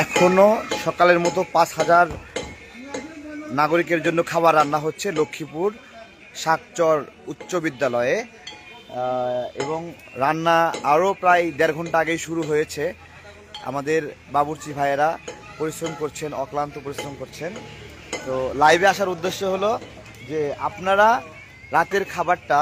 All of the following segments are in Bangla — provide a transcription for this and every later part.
এখনও সকালের মতো পাঁচ হাজার নাগরিকের জন্য খাবার রান্না হচ্ছে লক্ষ্মীপুর শাকচর উচ্চ বিদ্যালয়ে। এবং রান্না আরও প্রায় দেড় ঘণ্টা আগেই শুরু হয়েছে। আমাদের বাবুর্চি ভাইয়েরা পরিশ্রম করছেন, অক্লান্ত পরিশ্রম করছেন। তো লাইভে আসার উদ্দেশ্য হলো যে আপনারা রাতের খাবারটা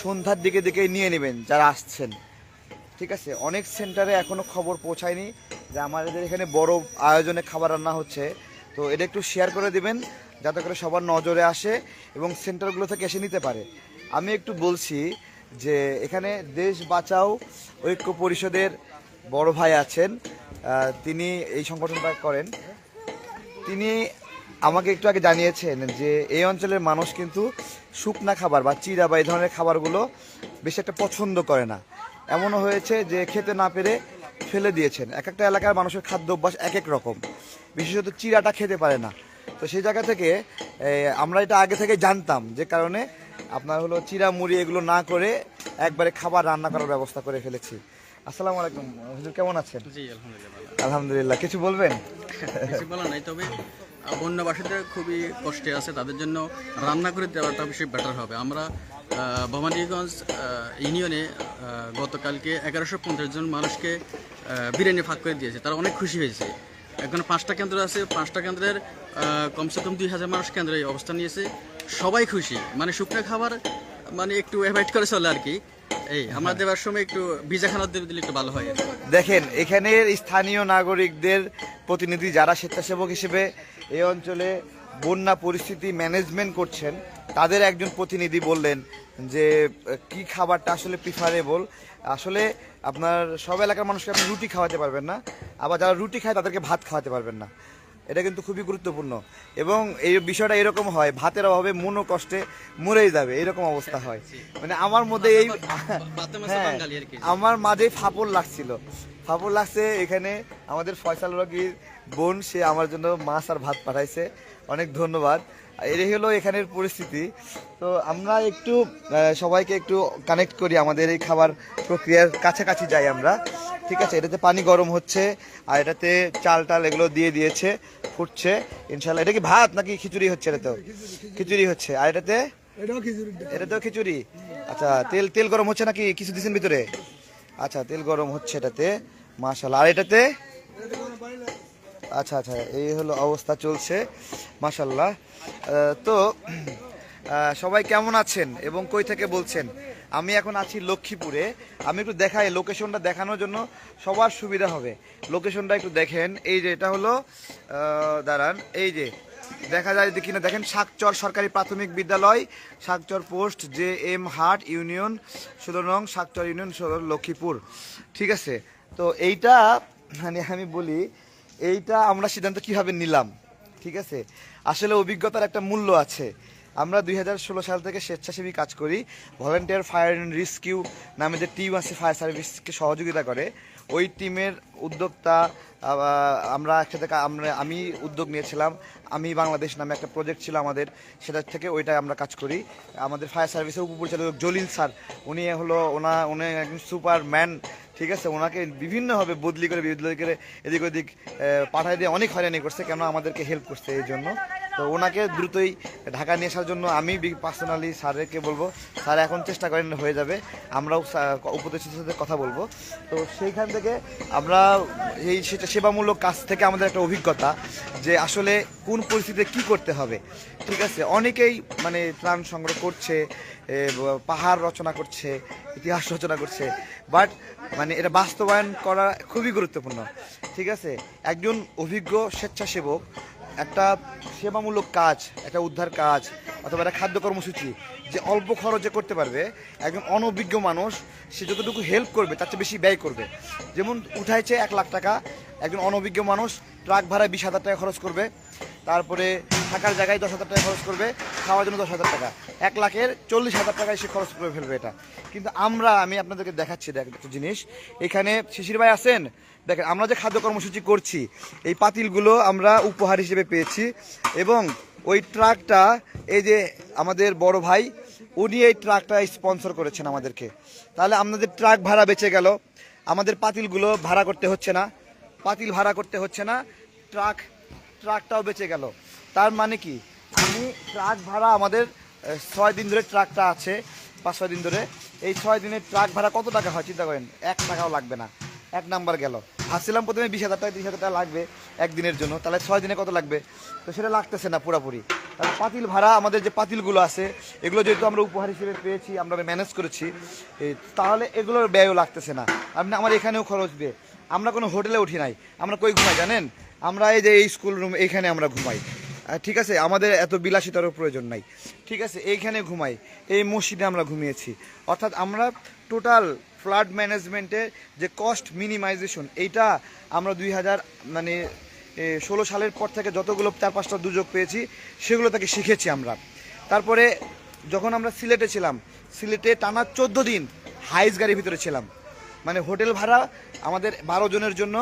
সন্ধ্যার দিকে দিকে নিয়ে নেবেন যারা আসছেন। ঠিক আছে? অনেক সেন্টারে এখনও খবর পৌঁছায়নি। যে আমাদের এখানে বড় আয়োজনে খাবার রান্না হচ্ছে। তো এটা একটু শেয়ার করে দিবেন, যাতে করে সবার নজরে আসে এবং সেন্টারগুলো থেকে এসে নিতে পারে। আমি একটু বলছি যে এখানে দেশ বাঁচাও ঐক্য পরিষদের বড় ভাই আছেন তিনি এই সংগঠনটা করেন। তিনি আমাকে একটু আগে জানিয়েছেন যে এই অঞ্চলের মানুষ কিন্তু শুকনা খাবার বা চিরা বা এই ধরনের খাবারগুলো বেশি একটা পছন্দ করে না। এমনও হয়েছে যে খেতে না পেরে ফেলে দিয়েছেন। এক একটা এলাকার মানুষের খাদ্য অভ্যাস এক এক রকম। বিশেষত চিরাটা খেতে পারে না। তো সেই জায়গা থেকে আমরা এটা আগে থেকে জানতাম যে কারণে আপনার হলো চিরা মুড়ি এগুলো না করে একবারে খাবার রান্না করার ব্যবস্থা করে ফেলেছি। আসসালামু আলাইকুম। হুজুর কেমন আছেন? জি আলহামদুলিল্লাহ আলহামদুলিল্লাহ। কিছু বলবেন? কিছু বলা নাই তবে বন্যবাসীদের খুবই কষ্টে আছে। তাদের জন্য রান্না করে দেওয়াটা বেশি বেটার হবে। আমরা ভবানীগঞ্জ ইউনিয়নে গতকালকে এগারোশো পঞ্চাশ জন মানুষকে বিরিয়ানি ভাগ করে দিয়েছে। তারা অনেক খুশি হয়েছে। এখন পাঁচটা কেন্দ্র আছে। পাঁচটা কেন্দ্রের কমসে কম দুই হাজার মানুষ কেন্দ্রে অবস্থান নিয়েছে। সবাই খুশি। মানে শুকনো খাবার মানে একটু অ্যাভয়েড করে চলে আর কি। এই, আমরা দেওয়ার সময় একটু ভিজা খানা দিলে একটু ভালো হয়। দেখেন এখানের স্থানীয় নাগরিকদের প্রতিনিধি যারা স্বেচ্ছাসেবক হিসেবে এই অঞ্চলে বন্যা পরিস্থিতি ম্যানেজমেন্ট করছেন তাদের একজন প্রতিনিধি বললেন যে কি খাবারটা আসলে প্রিফারেবল আসলে আপনার সব এলাকার মানুষকে আপনি রুটি খাওয়াতে পারবেন না আবার যারা রুটি খায় তাদেরকে ভাত খাওয়াতে পারবেন না। এটা কিন্তু খুবই গুরুত্বপূর্ণ। এবং এই বিষয়টা এরকম হয় ভাতের অভাবে মনও কষ্টে মরেই যাবে এরকম অবস্থা হয়। মানে আমার মধ্যে এই হ্যাঁ। আমার মাঝে ফাপড় লাগছিল। ফাপড় লাগছে এখানে আমাদের ফয়সাল রকির বোন সে আমার জন্য মাছ আর ভাত পাঠাইছে। অনেক ধন্যবাদ। এই হলো এখানের পরিস্থিতি। তো আমরা একটু সবাইকে একটু কানেক্ট করি আমাদের এই খাবার প্রক্রিয়ার কাছাকাছি যাই আমরা। ঠিক আছে? এটাতে পানি গরম হচ্ছে আর এটাতে চাল টাল এগুলো দিয়ে দিয়েছে ফুটছে। ইনশাল্লাহ এটা কি ভাত নাকি খিচুড়ি হচ্ছে এটা তো খিচুড়ি হচ্ছে। আর এটাতে? এটাও খিচুড়ি এটা তো খিচুড়ি? আচ্ছা তেল তেল গরম হচ্ছে নাকি কিছু দিচ্ছেন ভিতরে? আচ্ছা তেল গরম হচ্ছে এটাতে। মাশাল্লাহ আর এটাতে? আচ্ছা আচ্ছা এই হলো অবস্থা চলছে মাশাল্লাহ তো সবাই কেমন আছেন এবং কই থেকে বলছেন? আমি এখন আছি লক্ষ্মীপুরে। আমি একটু দেখাই, লোকেশনটা দেখানোর জন্য সবার সুবিধা হবে। লোকেশনটা একটু দেখেন। এই যে, এটা হলো দাঁড়ান, এই যে, দেখা যায় যে কিনা, দেখেন শাকচর সরকারি প্রাথমিক বিদ্যালয়, শাকচর পোস্ট, জে এম হাট ইউনিয়ন ষোলো নং শাকচর ইউনিয়ন ষোলো লক্ষ্মীপুর। ঠিক আছে? তো এইটা মানে আমি বলি এইটা আমরা সিদ্ধান্ত কীভাবে নিলাম? ঠিক আছে? আসলে অভিজ্ঞতার একটা মূল্য আছে। আমরা দুই হাজার ষোলো সাল থেকে স্বেচ্ছাসেবী কাজ করি। ভলেন্টিয়ার ফায়ার অ্যান্ড রেস্কিউ নামে যে টিম আছে, ফায়ার সার্ভিসকে সহযোগিতা করে। ওই টিমের উদ্যোক্তা আমরা একসাথে আমরা, আমি উদ্যোগ নিয়েছিলাম। আমি বাংলাদেশ নামে একটা প্রজেক্ট ছিল আমাদের, সেটা থেকে ওইটাই আমরা কাজ করি। আমাদের ফায়ার সার্ভিসের উপপরিচালক জলিল স্যার, উনি হলো ওনা, উনি একজন সুপারম্যান ঠিক আছে? ওনাকে বিভিন্নভাবে বদলি করে বদলি করে এদিক ওদিক পাঠায় দিয়ে অনেক হয়রানি করছে কেন আমাদেরকে হেল্প করছে এই জন্য। তো ওনাকে দ্রুতই ঢাকা নিয়ে আসার জন্য আমি পার্সোনালি স্যারকে বলব। স্যার এখন চেষ্টা করেন, হয়ে যাবে। আমরাও উপদেষ্টার সাথে কথা বলব। তো সেইখান থেকে আমরা এই সেটা সেবামূলক কাজ থেকে আমাদের একটা অভিজ্ঞতা যে আসলে কোন পরিস্থিতিতে কি করতে হবে। ঠিক আছে? অনেকেই মানে ত্রাণ সংগ্রহ করছে পাহাড় রচনা করছে, ইতিহাস রচনা করছে, বাট মানে এটা বাস্তবায়ন করা খুবই গুরুত্বপূর্ণ। ঠিক আছে? একজন অভিজ্ঞ স্বেচ্ছাসেবক একটা সেবামূলক কাজ, একটা উদ্ধার কাজ, অথবা একটা খাদ্য কর্মসূচি যে অল্প খরচে করতে পারবে, একজন অনভিজ্ঞ মানুষ, সে যতটুকু হেল্প করবে, তার চেয়ে বেশি ব্যয় করবে। যেমন উঠাইছে এক লাখ টাকা, একজন অনভিজ্ঞ মানুষ, ট্রাক ভাড়ায় বিশ হাজার টাকা খরচ করবে। তারপরে থাকার জায়গায় দশ হাজার টাকা খরচ করবে, খাওয়ার জন্য দশ হাজার টাকা। এক লাখের চল্লিশ হাজার টাকায় সে খরচ করে ফেলবে এটা। কিন্তু আমরা, আমি আপনাদেরকে দেখাচ্ছি, দেখ, একটা জিনিস। এখানে শিশির ভাই আছেন? দেখেন, আমরা যে খাদ্য কর্মসূচি করছি, এই পাতিলগুলো আমরা উপহার হিসেবে পেয়েছি। এবং ওই ট্রাকটা, এই যে আমাদের বড় ভাই, উনি এই ট্রাকটা স্পন্সর করেছেন আমাদেরকে। তাহলে আমাদের ট্রাক ভাড়া বেঁচে গেল। আমাদের পাতিলগুলো ভাড়া করতে হচ্ছে না। পাতিল ভাড়া করতে হচ্ছে না। ট্রাক ট্রাকটাও বেঁচে গেল। তার মানে কি? আমি ট্রাক ভাড়া আমাদের ছয় দিন ধরে ট্রাকটা আছে, পাঁচ ছয় দিন ধরে। এই ছয় দিনের ট্রাক ভাড়া কত টাকা হয়, চিন্তা করেন? এক টাকাও লাগবে না। এক নাম্বার গেল। ভাবছিলাম প্রথমে বিশ হাজার টাকা, তিরিশ হাজার টাকা লাগবে একদিনের জন্য। তাহলে ছয় দিনে কত লাগবে? তো সেটা লাগতেছে না পুরোপুরি। তাহলে পাতিল ভাড়া, আমাদের যে পাতিলগুলো আছে, এগুলো যেহেতু আমরা উপহার হিসেবে পেয়েছি, আমরা ম্যানেজ করেছি তাহলে এগুলোর ব্যয়ও লাগতেছে না। আপনি আমার এখানেও খরচ দিয়ে আমরা কোনো হোটেলে উঠি নাই। আমরা কই ঘুমাই, জানেন? আমরা এই যে এই স্কুল রুম এইখানে আমরা ঘুমাই। ঠিক আছে? আমাদের এত বিলাসিতারও প্রয়োজন নাই। ঠিক আছে? এইখানে ঘুমাই। এই মসজিদে আমরা ঘুমিয়েছি। অর্থাৎ আমরা টোটাল ফ্লাড ম্যানেজমেন্টের যে কস্ট মিনিমাইজেশন এইটা আমরা দুই হাজার মানে ষোলো সালের পর থেকে যতগুলো চার পাঁচটা দুর্যোগ পেয়েছি, সেগুলো থেকে শিখেছি আমরা। তারপরে যখন আমরা সিলেটে ছিলাম, সিলেটে টানা চোদ্দ দিন হাইস গাড়ির ভিতরে ছিলাম। মানে হোটেল ভাড়া আমাদের বারো জনের জন্য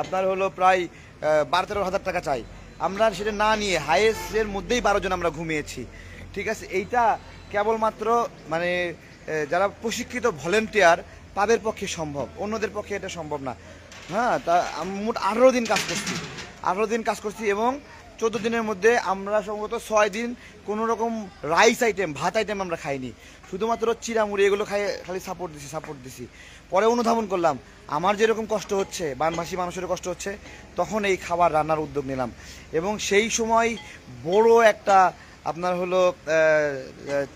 আপনার হলো প্রায় বারো তেরো হাজার টাকা চাই। আমরা সেটা না নিয়ে হায়েস্টের মধ্যেই বারো জন আমরা ঘুমিয়েছি। ঠিক আছে? এইটা কেবলমাত্র মানে যারা প্রশিক্ষিত ভলেন্টিয়ার, তাদের পক্ষে সম্ভব। অন্যদের পক্ষে এটা সম্ভব না। হ্যাঁ তা মোট আঠেরো দিন কাজ করছি। আঠেরো দিন কাজ করছি এবং চোদ্দ দিনের মধ্যে আমরা সম্ভবত ছয় দিন কোনো রকম রাইস আইটেম ভাত আইটেম আমরা খাইনি। শুধুমাত্র চিরামুড়ি এগুলো খাই, খালি সাপোর্ট দিছি সাপোর্ট দিছি। পরে অনুধাবন করলাম, আমার যেরকম কষ্ট হচ্ছে, বানভাসী মানুষের কষ্ট হচ্ছে, তখন এই খাবার রান্নার উদ্যোগ নিলাম। এবং সেই সময় বড় একটা আপনার হলো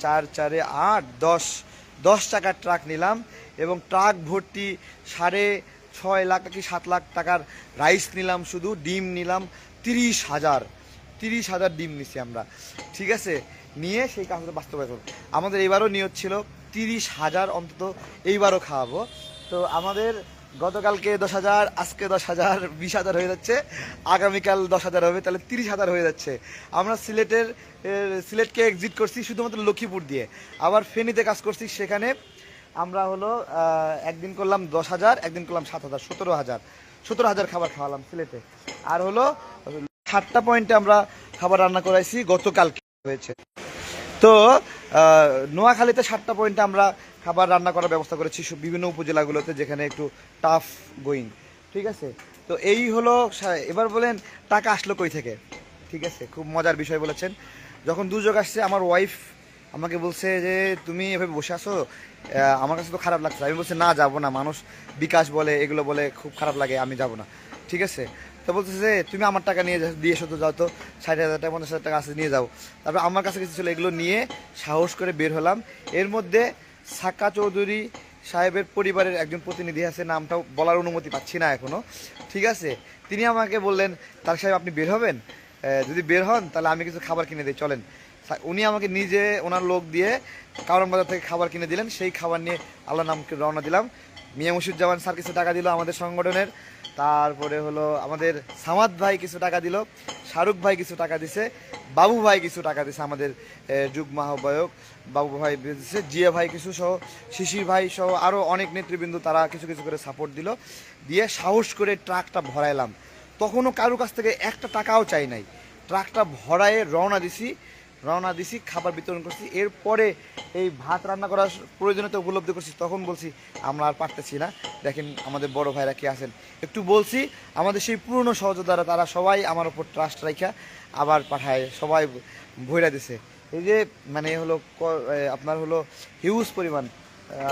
চার, চারে আট, দশ দশ টাকার ট্রাক নিলাম এবং ট্রাক ভর্তি সাড়ে ছয় লাখ কি সাত লাখ টাকার রাইস নিলাম শুধু, ডিম নিলাম তিরিশ হাজার। তিরিশ হাজার ডিম নিছি আমরা। ঠিক আছে? নিয়ে সেই কাজটা বাস্তবায়ন আমাদের এবারও নিয়ত ছিল তিরিশ হাজার অন্তত এইবারও খাওয়াবো। তো আমাদের গতকালকে দশ হাজার, আজকে দশ হাজার, বিশ হাজার হয়ে যাচ্ছে। আগামীকাল দশ হাজার হবে, তাহলে তিরিশ হাজার হয়ে যাচ্ছে। আমরা সিলেটের সিলেটকে এক্সিট করছি শুধুমাত্র লক্ষ্মীপুর দিয়ে। আবার ফেনীতে কাজ করছি সেখানে আমরা হলো একদিন করলাম দশ হাজার, একদিন করলাম সাত হাজার, সতেরো হাজার। সতেরো হাজার খাবার খাওয়ালাম সিলেটে। আর হলো সাতটা পয়েন্টে আমরা খাবার রান্না করাইছি গতকাল হয়েছে। তো নোয়াখালীতে সাতটা পয়েন্টে আমরা খাবার রান্না করার ব্যবস্থা করেছি বিভিন্ন উপজেলাগুলোতে যেখানে একটু টাফ গোয়িং ঠিক আছে? তো এই হলো এবার বলেন, টাকা আসলো কই থেকে? ঠিক আছে, খুব মজার বিষয় বলেছেন। যখন দুর্যোগ আসছে, আমার ওয়াইফ আমাকে বলছে যে, তুমি এভাবে বসে আসো আমার কাছে তো খারাপ লাগছে। আমি বলছি, না, যাব না। মানুষ বিকাশ বলে, এগুলো বলে খুব খারাপ লাগে, আমি যাব না। ঠিক আছে? তো বলতেছে যে, তুমি আমার টাকা নিয়ে দিয়ে এসো তো যাও তো, ষাট হাজার টাকা, পঞ্চাশ হাজার টাকা আছে, নিয়ে যাও। তারপর আমার কাছে কিছু ছিল, এগুলো নিয়ে সাহস করে বের হলাম। এর মধ্যে সাকা চৌধুরী সাহেবের পরিবারের একজন প্রতিনিধি আছে, নামটাও বলার অনুমতি পাচ্ছি না এখনও ঠিক আছে, তিনি আমাকে বললেন, তার সাহেব, আপনি বের হবেন? যদি বের হন, তাহলে আমি কিছু খাবার কিনে দিই, চলেন। উনি আমাকে নিজে, ওনার লোক দিয়ে কারণ বাজার থেকে খাবার কিনে দিলেন। সেই খাবার নিয়ে আল্লাহ নামকে রওনা দিলাম। মিয়া মুসিদুজ্জামান স্যার কিছু টাকা দিল আমাদের সংগঠনের। তারপরে হলো আমাদের সামাদ ভাই কিছু টাকা দিল, শাহরুখ ভাই কিছু টাকা দিছে, বাবু ভাই কিছু টাকা দিছে আমাদের যুগ্ম আহ্বায়ক, বাবু ভাই দিছে, জিয়া ভাই কিছু সহ, শিশির ভাই সহ আরও অনেক নেতৃবৃন্দ তারা কিছু কিছু করে সাপোর্ট দিল, দিয়ে সাহস করে ট্রাকটা ভরাইলাম। তখনও কারও কাছ থেকে একটা টাকাও চাই নাই। ট্রাকটা ভরায়ে রওনা দিছি রওনা দিছি, খাবার বিতরণ করছি। এরপরে এই ভাত রান্না করার প্রয়োজনীয়তা উপলব্ধি করছি। তখন বলছি, আমরা আর পারতেছি না। দেখেন আমাদের বড় ভাইরা কে আছেন। একটু বলছি, আমাদের সেই পুরনো সহযোদ্ধারা, তারা সবাই আমার ওপর ট্রাস্ট রাখা আবার পাঠায়, সবাই ভইরা দিছে। এই যে মানে হলো আপনার হলো হিউজ পরিমাণ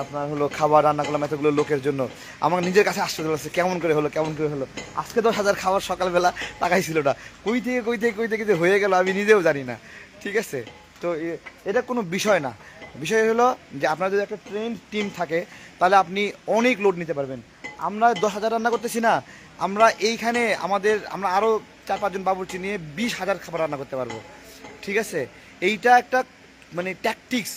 আপনার হলো খাবার রান্না করলাম এতগুলো লোকের জন্য। আমার নিজের কাছে আশ্চর্য লাগছে, কেমন করে হলো, কেমন করে হলো। আজকে দশ হাজার খাবার সকালবেলা টাকাই ছিল না। কই থেকে কই থেকে কই থেকে হয়ে গেল আমি নিজেও জানি না। ঠিক আছে? তো এটা কোনো বিষয় না। বিষয় হলো যে আপনার যদি একটা ট্রেন্ড টিম থাকে, তাহলে আপনি অনেক লোড নিতে পারবেন। আমরা দশ হাজার রান্না করতেছি না, আমরা এইখানে আমাদের, আমরা আরও চার পাঁচজন বাবুর্চি নিয়ে বিশ হাজার খাবার রান্না করতে পারব। ঠিক আছে? এইটা একটা মানে ট্যাকটিক্স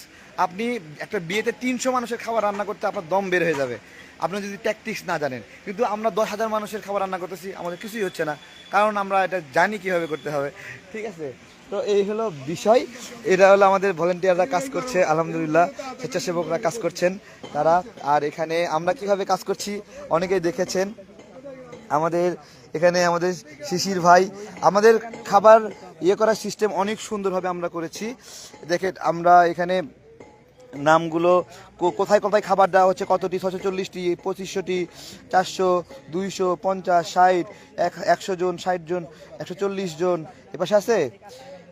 আপনি একটা বিয়েতে তিনশো মানুষের খাবার রান্না করতে আপনার দম বের হয়ে যাবে। আপনি যদি ট্যাকটিক্স না জানেন, কিন্তু আমরা দশ হাজার মানুষের খাবার রান্না করতেছি, আমাদের কিছুই হচ্ছে না। কারণ আমরা এটা জানি কীভাবে করতে হবে। ঠিক আছে? তো এই হলো বিষয়। এটা হলো আমাদের ভলেন্টিয়াররা কাজ করছে, আলহামদুলিল্লাহ। স্বেচ্ছাসেবকরা কাজ করছেন তারা। আর এখানে আমরা কীভাবে কাজ করছি, অনেকেই দেখেছেন। আমাদের এখানে আমাদের শিশির ভাই, আমাদের খাবার ইয়ে করার সিস্টেম অনেক সুন্দরভাবে আমরা করেছি। দেখে আমরা এখানে নামগুলো কোথায় কোথায় খাবার দেওয়া হচ্ছে, কতটি ছশো চল্লিশটি, পঁচিশশোটি, চারশো, দুইশো, পঞ্চাশ, ষাট, এক একশো জন, ষাট জন, একশো চল্লিশ জন, এপাশে আছে?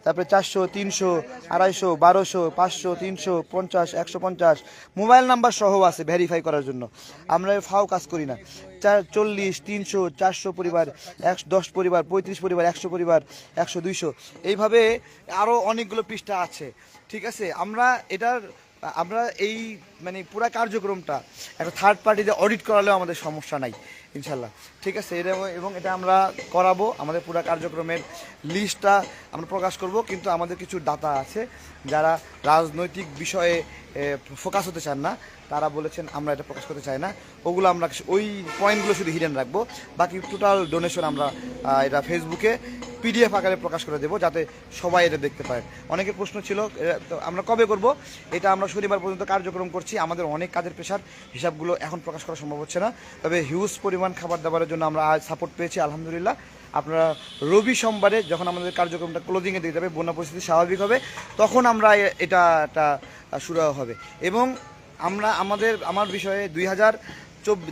তারপরে চারশো, তিনশো, আড়াইশো, বারোশো, পাঁচশো, তিনশো, পঞ্চাশ, একশো পঞ্চাশ। মোবাইল নাম্বার সহ আছে ভেরিফাই করার জন্য। আমরা ফাও কাজ করি না। চার চল্লিশ, তিনশো, চারশো পরিবার, একশো, দশ পরিবার, পঁয়ত্রিশ পরিবার, একশো পরিবার, একশো, দুইশো। এইভাবে আরও অনেকগুলো পৃষ্ঠা আছে। ঠিক আছে? আমরা এটার আমরা এই মানে পুরা কার্যক্রমটা একটা থার্ড পার্টিতে অডিট করালেও আমাদের সমস্যা নাই, ইনশাল্লাহ। ঠিক আছে, এটা এবং এটা আমরা করাবো, আমাদের পুরো কার্যক্রমের লিস্টটা আমরা প্রকাশ করব, কিন্তু আমাদের কিছু দাতা আছে যারা রাজনৈতিক বিষয়ে ফোকাস হতে চান না, তারা বলেছেন আমরা এটা প্রকাশ করতে চাই না। ওগুলো আমরা ওই পয়েন্টগুলো শুধু হিডেন রাখব, বাকি টোটাল ডোনেশন আমরা এটা ফেসবুকে পিডিএফ আকারে প্রকাশ করে দেবো যাতে সবাই এটা দেখতে পায়। অনেকে প্রশ্ন ছিল আমরা কবে করব? এটা আমরা শনিবার পর্যন্ত কার্যক্রম করছি, আমাদের অনেক কাজের পেশার হিসাবগুলো এখন প্রকাশ করা সম্ভব হচ্ছে না। তবে হিউজ পরিমাণ খাবার দাবারের জন্য আমরা আজ সাপোর্ট পেয়েছি, আলহামদুলিল্লাহ। আপনারা রবি সোমবারে যখন আমাদের কার্যক্রমটা ক্লোজিংয়ে দিতে যাবে, বন্যা পরিস্থিতি স্বাভাবিক হবে, তখন আমরা এটা শুরু হবে। এবং আমরা, আমাদের, আমার বিষয়ে দুই হাজার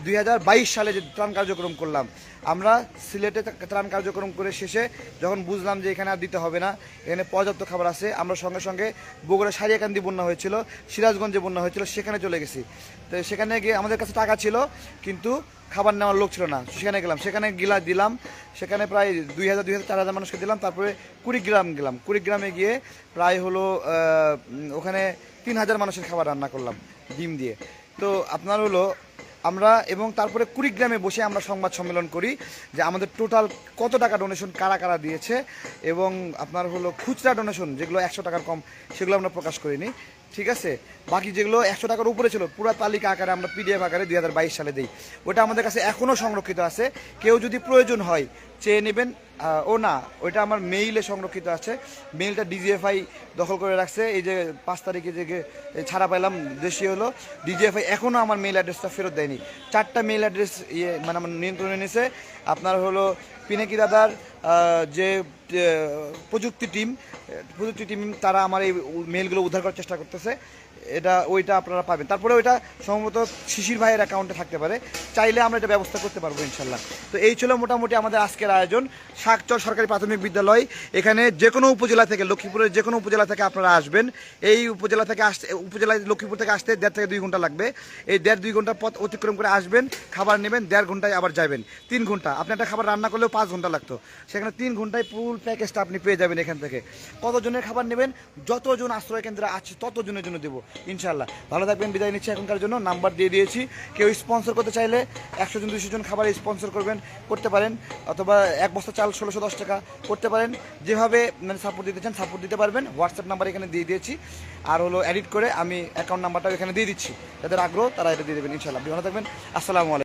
দুই হাজার বাইশ সালে যে ত্রাণ কার্যক্রম করলাম, আমরা সিলেটে ত্রাণ কার্যক্রম করে শেষে যখন বুঝলাম যে এখানে আর দিতে হবে না, এখানে পর্যাপ্ত খাবার আছে, আমরা সঙ্গে সঙ্গে বগুড়া সারিয়াকান্দি বন্যা হয়েছিল, সিরাজগঞ্জে বন্যা হয়েছিল, সেখানে চলে গেছি। তো সেখানে গিয়ে আমাদের কাছে টাকা ছিল, কিন্তু খাবার নেওয়ার লোক ছিল না। সেখানে গেলাম, সেখানে গিলা দিলাম, সেখানে প্রায় দুই হাজার দুই হাজার চার হাজার মানুষকে দিলাম, তারপরে কুড়িগ্রাম গেলাম। কুড়িগ্রামে গিয়ে প্রায় হলো ওখানে তিন হাজার মানুষের খাবার রান্না করলাম, ডিম দিয়ে। তো আপনার হলো আমরা এবং তারপরে কুড়িগ্রামে বসে আমরা সংবাদ সম্মেলন করি যে আমাদের টোটাল কত টাকা ডোনেশন কারা কারা দিয়েছে এবং আপনার হলো খুচরা ডোনেশন যেগুলো একশো টাকার কম, সেগুলো আমরা প্রকাশ করিনি। ঠিক আছে? বাকি যেগুলো একশো টাকার উপরে ছিল, পুরো তালিকা আকারে আমরা পিডিএফ আকারে দুই হাজার বাইশ সালে দিই। ওটা আমাদের কাছে এখনও সংরক্ষিত আছে। কেউ যদি প্রয়োজন হয়, চেয়ে নেবেন। ও না, ওইটা আমার মেইলে সংরক্ষিত আছে। মেইলটা ডিজিএফআই দখল করে রাখছে। এই যে পাঁচ তারিখে যে ছাড়া পাইলাম, দেশীয় হলো। ডিজিএফআই এখনও আমার মেইল অ্যাড্রেসটা ফেরত দেয়নি। চারটা মেইল অ্যাড্রেস ইয়ে মানে আমার নিয়ন্ত্রণে নিয়েছে আপনার হলো পিনাকি দাদার যে প্রযুক্তি টিম প্রযুক্তি টিম তারা আমার এই মেলগুলো উদ্ধার করার চেষ্টা করতেছে। এটা, ওইটা আপনারা পাবেন। তারপরে ওইটা সম্ভবত শিশির ভাইয়ের অ্যাকাউন্টে থাকতে পারে। চাইলে আমরা এটা ব্যবস্থা করতে পারব ইনশাল্লাহ। তো এই ছিল মোটামুটি আমাদের আজকের আয়োজন। শাকচর সরকারি প্রাথমিক বিদ্যালয়, এখানে যে কোনো উপজেলা থেকে, লক্ষ্মীপুরের যে কোনো উপজেলা থেকে আপনারা আসবেন। এই উপজেলা থেকে আসতে, উপজেলায় লক্ষ্মীপুর থেকে আসতে দেড় থেকে দুই ঘণ্টা লাগবে। এই দেড় দুই ঘণ্টা পথ অতিক্রম করে আসবেন, খাবার নেবেন, দেড় ঘন্টায় আবার যাবেন। তিন ঘণ্টা। আপনি একটা খাবার রান্না করলেও পাঁচ ঘণ্টা লাগতো। সেখানে তিন ঘন্টায় ফুল প্যাকেজটা আপনি পেয়ে যাবেন এখান থেকে। কতজনের খাবার নেবেন, যতজন আশ্রয় কেন্দ্রে আছে, ততজনের জন্য দেবো। ইনশাল্লাহ ভালো থাকবেন, বিদায় নিচ্ছি এখনকার জন্য। নাম্বার দিয়ে দিয়েছি। কেউ স্পন্সর করতে চাইলে একশো জন দুশো জন খাবার স্পন্সর করবেন, করতে পারেন। অথবা এক বস্তা চাল ষোলোশো দশ টাকা করতে পারেন। যেভাবে মানে সাপোর্ট দিতে চান সাপোর্ট দিতে পারবেন। হোয়াটসঅ্যাপ নাম্বার এখানে দিয়ে দিয়েছি। আর হলো এডিট করে আমি অ্যাকাউন্ট নাম্বারটাও এখানে দিয়ে দিচ্ছি। যাদের আগ্রহ, তারা এটা দিয়ে দেবেন ইনশাল্লাহ ভালো থাকবেন। আসসালামু আলাইকুম।